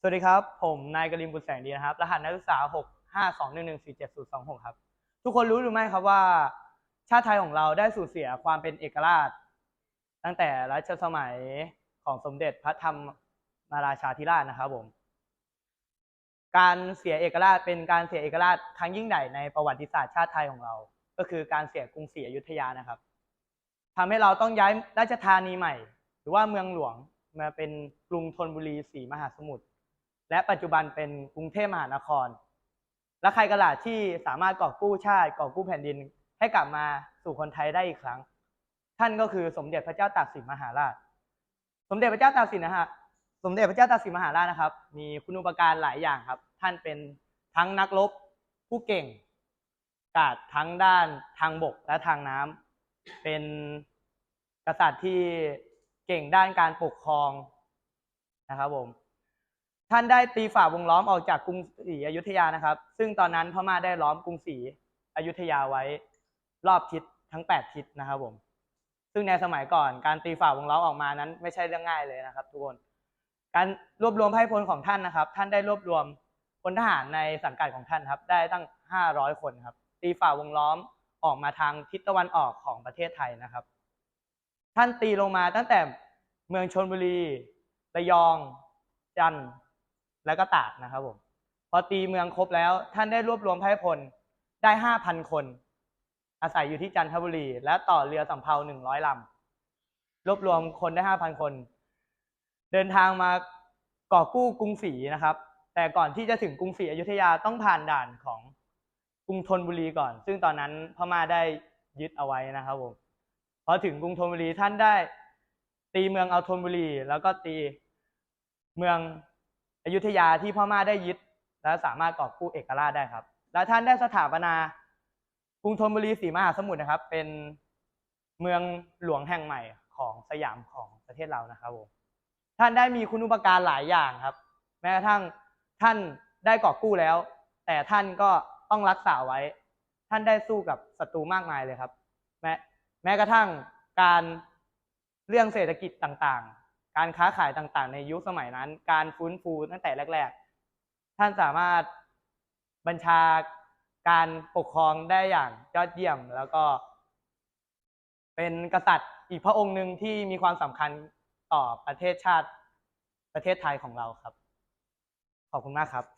สวัสดีครับ ผมนายกริมบุญแสงดีนะครับ รหัสนักศึกษา 6 5 2 1 1 4 7 0 2 6 ครับ ทุกคนรู้หรือไม่ครับว่า ชาติไทยของเราได้สูญเสียความเป็นเอกราช ตั้งแต่รัชสมัยของสมเด็จพระธรรมราชาธิราชนะครับผมการเสียเอกราชเป็นการเสียเอกราชครั้งยิ่งใหญ่ในประวัติศาสตร์ชาติไทยของเรา ก็คือการเสียกรุงศรีอยุธยานะครับทำให้เราต้องย้ายราชธานีใหม่ หรือว่าเมืองหลวงมาเป็นกรุงธนบุรีศรีมหาสมุทร และปัจจุบันเป็นกรุงเทพมหานคร และใครกระลาที่สามารถกอบกู้ชาติกอบกู้แผ่นดิน ให้กลับมาสู่คนไทยได้อีกครั้ง ท่านก็คือสมเด็จพระเจ้าตากสินมหาราช สมเด็จพระเจ้าตากสินนะฮะสมเด็จพระเจ้าตากสินมหาราชนะครับ มีคุณูปการหลายอย่างครับ ท่านเป็นทั้งนักรบผู้เก่ง กาดทั้งด้านทางบกและทางน้ำเป็นกษัตริย์ที่เก่งด้านการปกครองนะครับผม ท่านได้ตีฝ่าวงล้อมออกจากกรุงศรีอยุธยานะครับ ซึ่งตอนนั้นพม่าได้ล้อมกรุงศรีอยุธยาไว้รอบทิศทั้ง 8 ทิศนะครับผม ซึ่งในสมัยก่อนการตีฝ่าวงล้อมออกมานั้นไม่ใช่เรื่องง่ายเลยนะครับ ทุกคน การรวบรวมไพ่พลของท่านนะครับ ท่านได้รวบรวมพลทหารในสังกัดของท่านครับ ได้ตั้ง 500 คนครับ ตีฝ่าวงล้อมออกมาทางทิศตะวันออกของประเทศไทยนะครับ ท่านตีลงมาตั้งแต่เมืองชนบุรี ระยอง จันทร์ แล้วก็ตากนะครับผมพอตีเมืองครบแล้วท่านได้รวบรวมพร่พลได้ห้าพันคน อาศัยอยู่ที่จันทบุรี และต่อเรือสำเภาหนึ่งร้อยลำรวบรวมคนได้ห้าพันคน เดินทางมาก่อกู้กรุงศรีนะครับ แต่ก่อนที่จะถึงกรุงศรีอยุธยาต้องผ่านด่านของกรุงธนบุรีก่อน ซึ่งตอนนั้นพม่าได้ยึดเอาไว้นะครับผมพอถึงกรุงธนบุรีท่านได้ตีเมืองเอาธนบุรี แล้วก็ตีเมือง อยุธยาที่พ่อมาได้ยึด และสามารถกอบกู้เอกราชได้ครับ และท่านได้สถาปนากรุงธนบุรีศรีมหาสมุทรนะครับ เป็นเมืองหลวงแห่งใหม่ของสยามของประเทศเรานะครับผมท่านได้มีคุณอุปการหลายอย่างครับ แม้กระทั่งท่านได้กอบกู้แล้ว แต่ท่านก็ต้องรักษาไว้ ท่านได้สู้กับศัตรูมากมายเลยครับ แม้แม้กระทั่งการเรื่องเศรษฐกิจต่าง การค้าขายต่างๆ ในยุคสมัยนั้น การฟื้นฟูตั้งแต่แรก ๆ ท่านสามารถบัญชาการปกครองได้อย่างยอดเยี่ยม แล้วก็เป็นกษัตริย์อีกพระองค์หนึ่งที่มีความสำคัญต่อประเทศชาติประเทศไทยของเราครับ ขอบคุณมากครับ